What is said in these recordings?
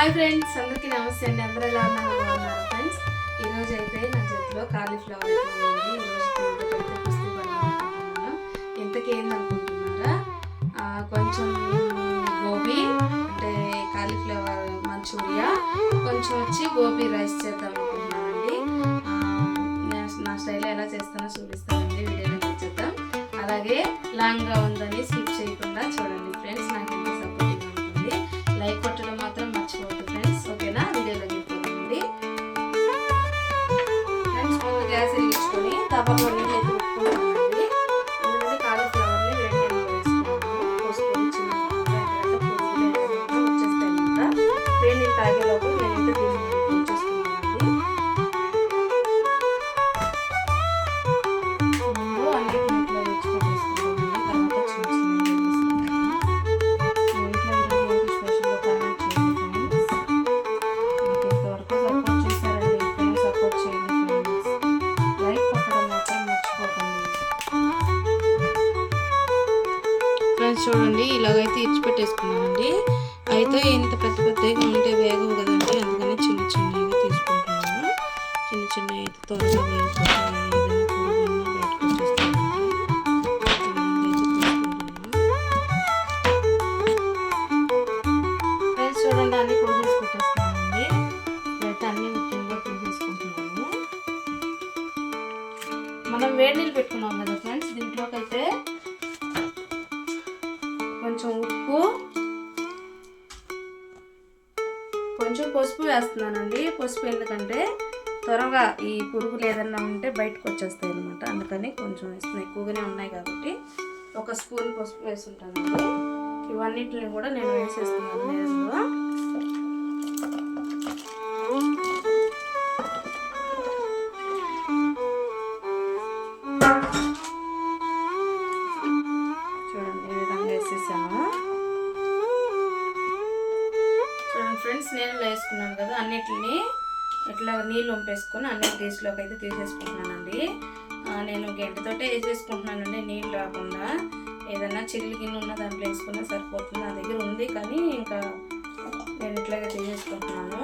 Hi friends అందరికీ నమస్తే అండి. అందరూ ఎలా ఉన్నారు? బాగున్నారు ఫ్రెండ్స్? ఈరోజు అయితే నా చేతిలో కాలీఫ్లవర్ అయితే ఉంది. ఈరోజు దీంతో అయితే కుస్తీ కొంచెం గోబీ అంటే కాలీఫ్లవర్ మంచూరియా కొంచెం వచ్చి గోబీ రైస్ చేద్దాం అనుకుంటున్నానండి. నా- నా స్టైల్లో ఎలా చేస్తానో చూపిస్తానండి. వీడియోలో చూద్దాం అలాగే లాంగ్గా ఉందని స్కిప్ మనం వేడి నీళ్ళు పెట్టుకున్నాం కదా ఫ్రెండ్స్ దీంట్లోకి అయితే కొంచెం ఉప్పు కొంచెం పసుపు వేస్తున్నానండి పసుపు ఎందుకంటే త్వరగా ఈ పురుగులు ఏదన్నా ఉంటే బయటకు వచ్చేస్తాయి అనమాట అందుకని కొంచెం వేస్తున్నాయి ఎక్కువగానే ఉన్నాయి కాబట్టి ఒక స్పూన్ పసుపు వేసుంటాను ఇవన్నిటిని కూడా నేను వేసేస్తున్నాను నీళ్ళలో చూడండి ఈ విధంగా వేసేసాను. చూడండి ఫ్రెండ్స్ నేను వేసుకున్నాను కదా అన్నిటిని ఇట్లా నీళ్ళు వంపేసుకొని అన్ని గ్రీస్లోకి అయితే తీసేసుకుంటున్నానండి. నేను గంటతోటే వేసేసుకుంటున్నానండి నీళ్ళు రాకుండా. ఏదన్నా చిల్లి గిన్నె ఉన్న దాంట్లో వేసుకున్నా సరిపోతుంది నా దగ్గర ఉంది కానీ ఇంకా నేను ఇట్లాగే తీసేసుకుంటున్నాను.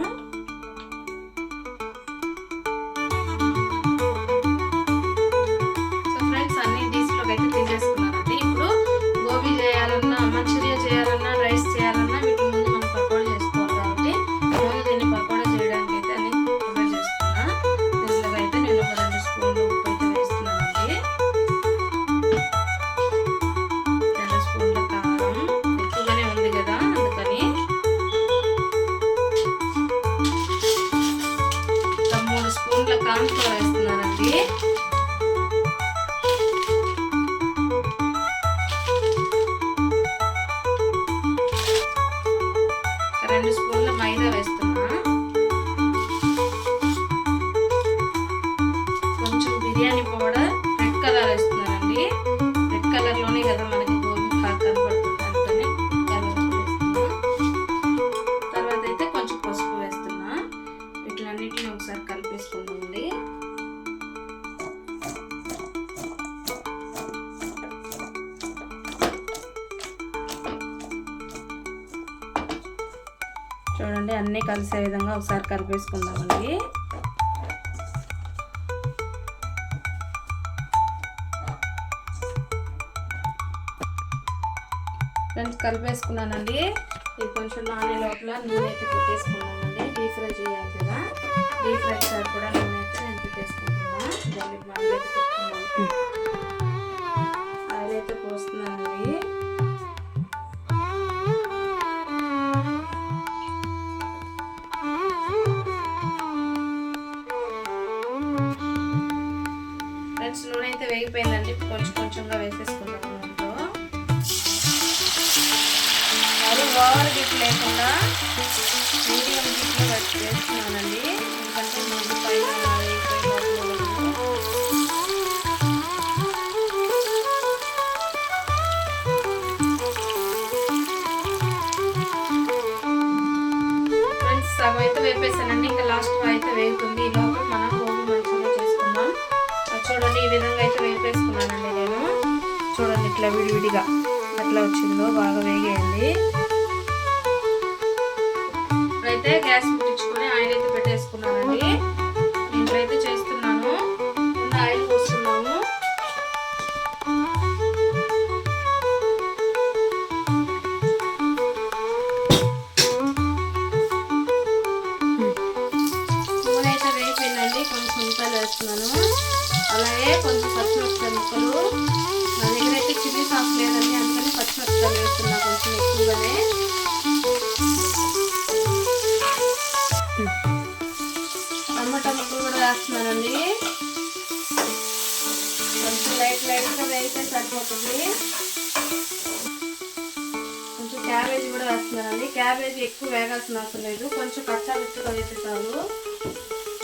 చూడండి అన్నీ కలిసే విధంగా ఒకసారి కలిపేసుకుందామండి. ఫ్రెండ్స్ కలిపేసుకున్నానండి. ఇది కొంచెం నానే లోపల నూనె అయితే పెట్టేసుకున్నానండి. డీప్ ఫ్రై చేయాలి కదా. డీప్ ఫ్రై సార్ కూడా నూనె అయితే నేను పెట్టేసుకుంటున్నాను దాన్ని మళ్ళీ ఓవర్ లేకుండా మీడియం హీట్లో వచ్చి చేస్తున్నానండి. ఎందుకంటే ముందు పైన సగం అయితే వేపేసానండి. ఇంకా లాస్ట్ అయితే వేగుతుంది ఈ లోపల మనం పోగు మంచిగా చేసుకుందాం. చూడండి ఈ విధంగా అయితే వేపేసుకున్నానండి నేను. చూడండి ఇట్లా విడివిడిగా ఎట్లా వచ్చిందో బాగా వేగేయండి. అయితే గ్యాస్ ముట్టించుకొని ఆయిల్ అయితే పెట్టేసుకున్నానండి. ఇంట్లో అయితే చేస్తున్నాను ఆయిల్ పోస్తున్నాము నూనె అయితే వేగిపోయిందండి. కొన్ని ఉల్లిపాయలు వేస్తున్నాను. అలాగే కొంచెం పచ్చిమిరపకాయ ముక్కలు. నా దగ్గర అయితే చిల్లీ సాస్ లేదండి. అందుకని పచ్చిమిరపకాయలు వేస్తున్నా కొంచెం ఎక్కువగానే. సరిపోతుంది కొంచెం క్యాబేజీ కూడా వేస్తున్నానండి. క్యాబేజీ ఎక్కువ వేగాల్సిన అవసరం లేదు. కొంచెం కచ్చా బిచ్చుగా వేసేసాము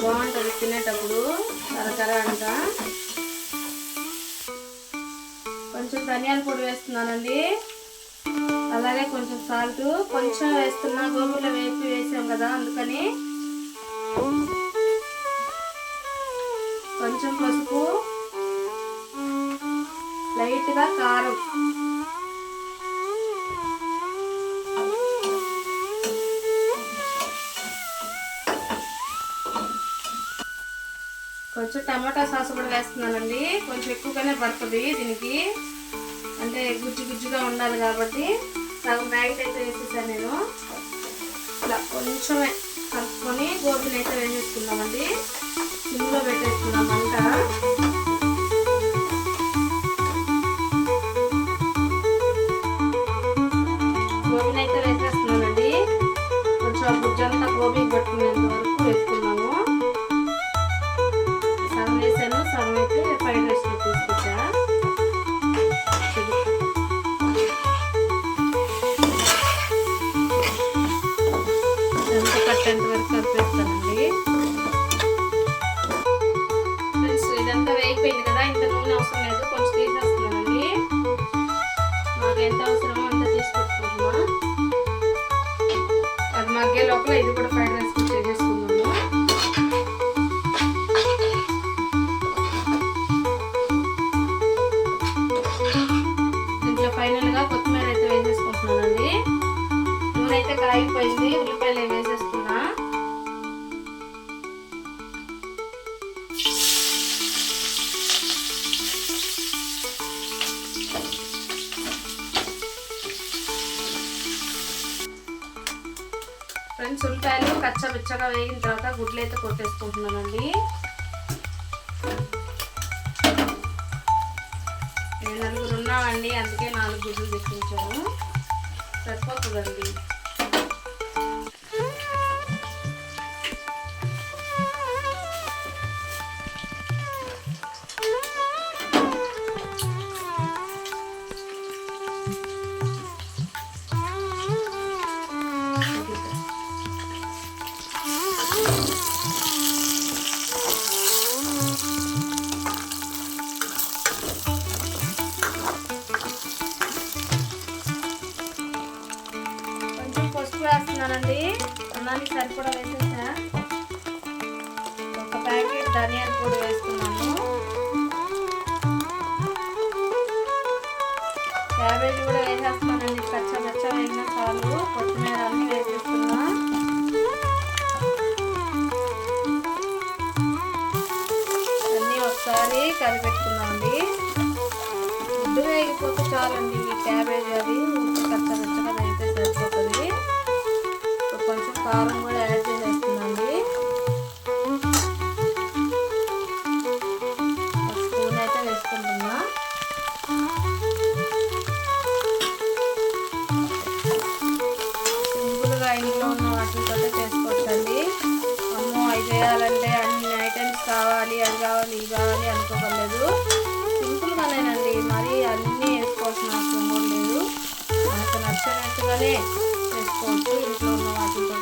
బాగుంటుంది తినేటప్పుడు. కరకర అంట కొంచెం ధనియాల పొడి వేస్తున్నానండి. అలాగే కొంచెం సాల్ట్ కొంచెం వేస్తున్నా. గోబీలో వేపి వేసాం కదా అందుకని. కొంచెం పసుపు. లైట్గా కారం? కొంచెం టమాటా సాస్ కూడా వేస్తున్నానండి. కొంచెం ఎక్కువగానే పడుతుంది దీనికి. అంటే గుజ్జు గుజ్జుగా ఉండాలి కాబట్టి సగం ప్యాకెట్ అయితే వేసేసాను నేను. ఇలా కొంచెమే కలుపుకొని గోబీని అయితే వేసేసుకుందామండి. సిమ్లో పెట్టేసుకున్నాం మంట కొంచెం ఆ గుజ్జంతా గోబీ పట్టుకునేంత వరకు వేసుకున్నాము. సగం వేసాను సగం అయితే ఫ్రైడ్ రైస్ తీసుకొచ్చా. ఎంత కట్టేంత వరకు కలిపేస్తానండి. ఫ్రెండ్స్ ఇదంతా వేగిపోయింది కదా ఇంత నూనె అవసరం లేదు కొంచెం తీసేస్తున్నానండి. మాకు ఎంత అవసరం ఫ్రెండ్స్ ఉల్లిపాయలు కచ్చబిచ్చగా వేగిన తర్వాత గుడ్లు అయితే కొట్టేసుకుంటున్నానండి. నేను నలుగురు ఉన్నామండి అందుకే నాలుగు గుడ్లు తెప్పించాను. సరిపోతుందండి. కూడా వేసేసా. ఒక ప్యాకెట్ ధనియాల పొడి వేసుకున్నాము. క్యాబేజ్ కూడా వేసేస్తానండి. పచ్చ పచ్చ వేసిన చాలు కొత్తిమీర అన్నీ వేసేస్తున్నా. అన్నీ ఒకసారి కలిపెట్టుకున్నామండి గుడ్డు వేగిపోతే చాలండి ఈ క్యాబేజ్ అది. పచ్చ పచ్చగా అయితే సరిపోతుంది. కొంచెం కారం నచ్చినట్టుగానే చేసుకోవచ్చు ఇంట్లో ఉన్న వాటితో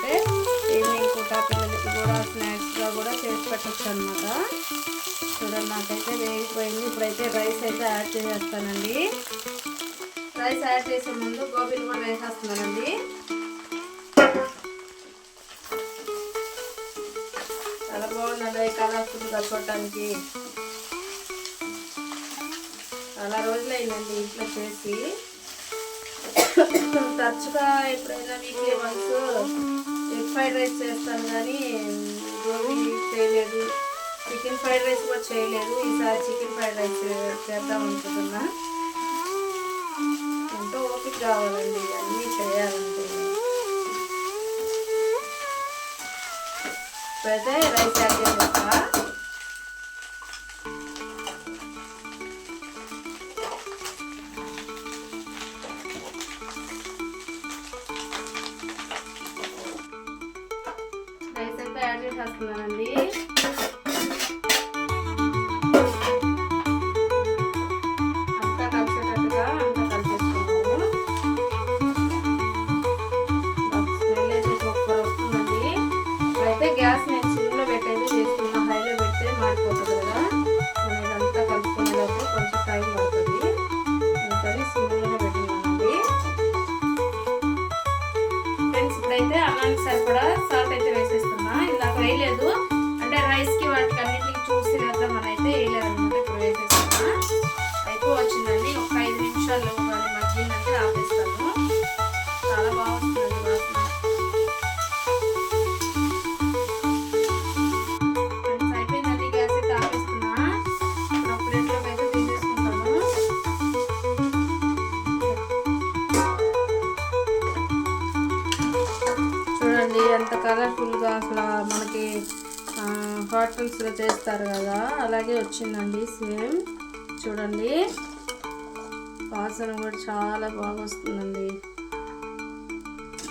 ఈవినింగ్ పూట పిల్లలకి కూడా స్నాక్స్గా కూడా చేసి పెట్టచ్చు అనమాట చూడండి నాకైతే వేగిపోయింది. ఇప్పుడైతే రైస్ అయితే యాడ్ చేసేస్తానండి. రైస్ యాడ్ చేసే ముందు గోబీలు కూడా వేసేస్తున్నానండి. చాలా బాగుందండి కలర్ఫుల్గా చూడటానికి చాలా రోజులైందండి ఇంట్లో చేసి. తరచుగా ఎప్పుడైనా weekly once egg fried rice చేస్తాను కానీ గోబీ చేయలేదు. చికెన్ ఫ్రైడ్ రైస్ కూడా చేయలేదు. ఈసారి చికెన్ ఫ్రైడ్ రైస్ చేద్దాం అనుకుంటున్నా. ఎంతో ఓపిక కావాలండి అన్నీ చేయాలంటే. ఇప్పుడైతే రైస్ యాడ్ చేసేస్తా. హోటల్స్లో చేస్తారు కదా అలాగే వచ్చిందండి సేమ్. చూడండి వాసన కూడా చాలా బాగా వస్తుందండి.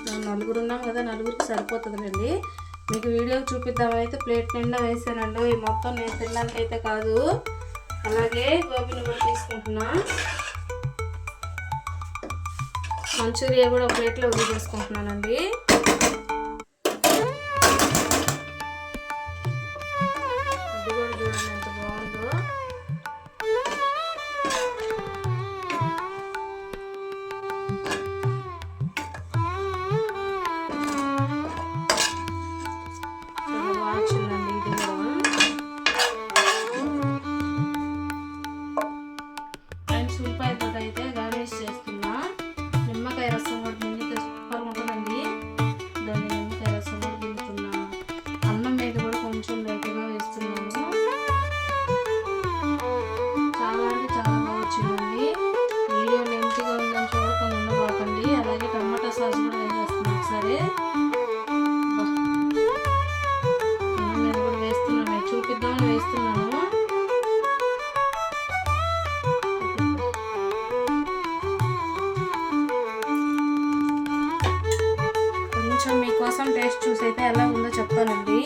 మేము నలుగురు ఉన్నాం కదా నలుగురికి సరిపోతుందండి మీకు వీడియో చూపిద్దామైతే ప్లేట్ నిండా వేసానండి. ఈ మొత్తం నేను తినడానికి అయితే కాదు. అలాగే గోబీని కూడా తీసుకుంటున్నా. మంచూరియా కూడా ప్లేట్లో ఉది చేసుకుంటున్నానండి మీకోసం చూసి అయితే ఎలా ఉందో చెప్తానండి.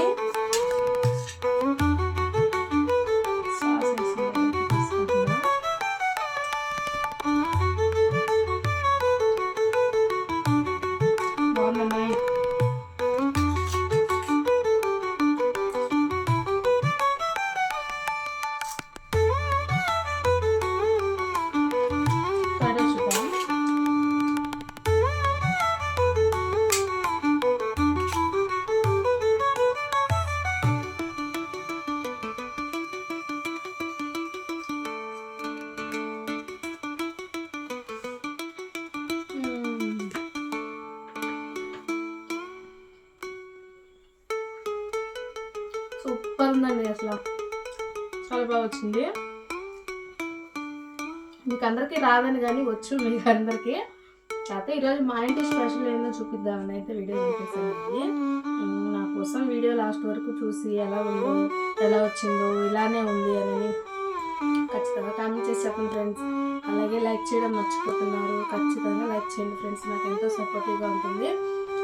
సూపర్ అసలు. చాలా బాగా వచ్చింది. మీకు అందరికీ రాదని కానీ వచ్చు మీకు అందరికీ కాకపోతే ఈరోజు మా ఇంటి స్పెషల్ ఏందో చూపిద్దామని అయితే వీడియో చూపిస్తానండి నా కోసం వీడియో లాస్ట్ వరకు చూసి ఎలా ఉందో ఎలా వచ్చిందో ఇలానే ఉంది అని ఖచ్చితంగా కామెంట్ చేసి చెప్పండి ఫ్రెండ్స్ అలాగే లైక్ చేయడం మర్చిపోతున్నారు. ఖచ్చితంగా లైక్ చేయండి ఫ్రెండ్స్ నాకు ఎంతో సపోర్టివ్గా ఉంటుంది.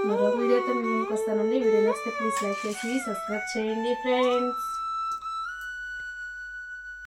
మరో వీడియోతో నేను ముందుకు వస్తానండి. వీడియో నచ్చితే ప్లీజ్ లైక్ చేసి సబ్స్క్రైబ్ చేయండి ఫ్రెండ్స్